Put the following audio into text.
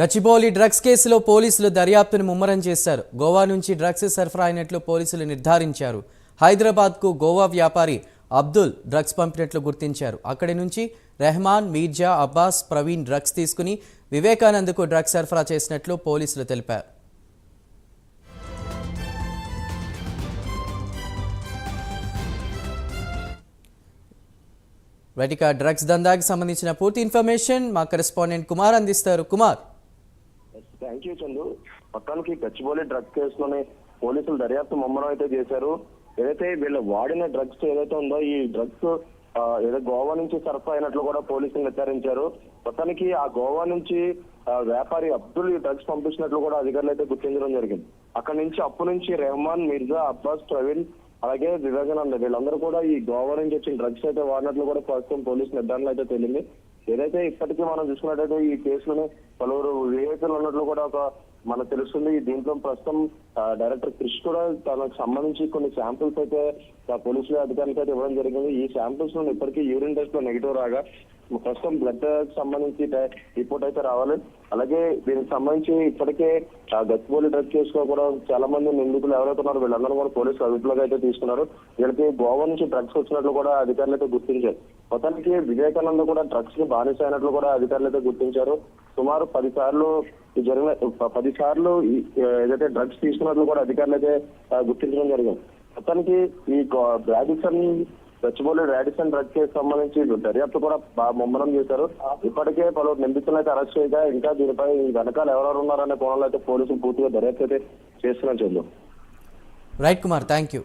Gachibowli drugs కేసులో పోలీసులు దర్యాప్తును ముమ్మరం చేశారు. గోవా నుంచి డ్రగ్స్ సరఫరా అయినట్లు పోలీసులు నిర్ధారించారు. హైదరాబాద్కు గోవా వ్యాపారి అబ్దుల్ డ్రగ్స్ పంపినట్లు గుర్తించారు. అక్కడి నుంచి రెహమాన్ మీర్జా అబ్బాస్ ప్రవీణ్ డ్రగ్స్ తీసుకుని వివేకానంద్కు డ్రగ్స్ సరఫరా చేసినట్లు పోలీసులు తెలిపారు. వెటిక డ్రగ్స్ దందాకి సంబంధించిన పూర్తి ఇన్ఫర్మేషన్ మా కరెస్పాండెంట్ కుమార్ అందిస్తారు. కుమార్. థ్యాంక్ యూ చందు మొత్తానికి గచ్చిబౌలి డ్రగ్స్ కేసులోని పోలీసులు దర్యాప్తు ముమ్మరం అయితే చేశారు. ఏదైతే వీళ్ళు వాడిన డ్రగ్స్ ఏదైతే ఉందో ఈ డ్రగ్స్ ఏదో గోవా నుంచి సరఫరా అయినట్లు కూడా పోలీసులు నిర్ధారించారు. మొత్తానికి ఆ గోవా నుంచి వ్యాపారి అబ్దుల్ ఈ డ్రగ్స్ పంపించినట్లు కూడా అధికారులు అయితే గుర్తించడం జరిగింది. అక్కడ నుంచి అప్పు నుంచి రెహమాన్ మిర్జా అబ్బాస్ ప్రవీణ్ అలాగే వివేకానంద వీళ్ళందరూ కూడా ఈ గోవా నుంచి వచ్చిన డ్రగ్స్ అయితే వాడినట్లు కూడా ప్రస్తుతం పోలీసు నిర్ధారణ అయితే తేలింది. ఏదైతే ఇప్పటికీ మనం చూసుకున్నట్టయితే ఈ కేసులోనే పలువురు వివేకులు ఉన్నట్లు కూడా ఒక మనకు తెలుస్తుంది దీంట్లో ప్రస్తుతం డైరెక్టర్ క్రిష్ కూడా తనకు సంబంధించి కొన్ని శాంపిల్స్ అయితే పోలీసులు అధికారులకు అయితే ఇవ్వడం జరిగింది. ఈ శాంపిల్స్ నుండి ఇప్పటికీ యూరిన్ టెస్ట్లో నెగిటివ్ రాగా ప్రస్తుతం బ్లడ్ సంబంధించి రిపోర్ట్ అయితే రావాలి. అలాగే దీనికి సంబంధించి ఇప్పటికే ఆ, గచ్చిబౌలి డ్రగ్ కేసులో కూడా చాలా మంది నిందితులు ఎవరైతే ఉన్నారో వీళ్ళందరూ కూడా పోలీసులు అదుపులోకి అయితే తీసుకున్నారు. వీళ్ళకి గోవా నుంచి డ్రగ్స్ వచ్చినట్లు కూడా అధికారులు అయితే గుర్తించారు. మొత్తానికి వివేకానంద కూడా డ్రగ్స్కి బానిస అయినట్లు కూడా అధికారులు అయితే గుర్తించారు. సుమారు పది సార్లు జరిగిన పది సార్లు ఈ, ఏదైతే డ్రగ్స్ తీసుకున్నట్లు కూడా అధికారులు అయితే గుర్తించడం జరిగింది. మొత్తానికి ఈ Radisson Gachibowli Radisson drug case సంబంధించి దర్యాప్తు కూడా బాగా ముమ్మరం చేశారు. ఇప్పటికే పలువురు నిందితులను అయితే అరెస్ట్ చేయగా ఇంకా దీనిపై వెనకాల ఎవరెవరు ఉన్నారనే కోణంలో అయితే పోలీసులు పూర్తిగా దర్యాప్తు అయితే చేస్తున్నారు Chandu. Right Kumar thank you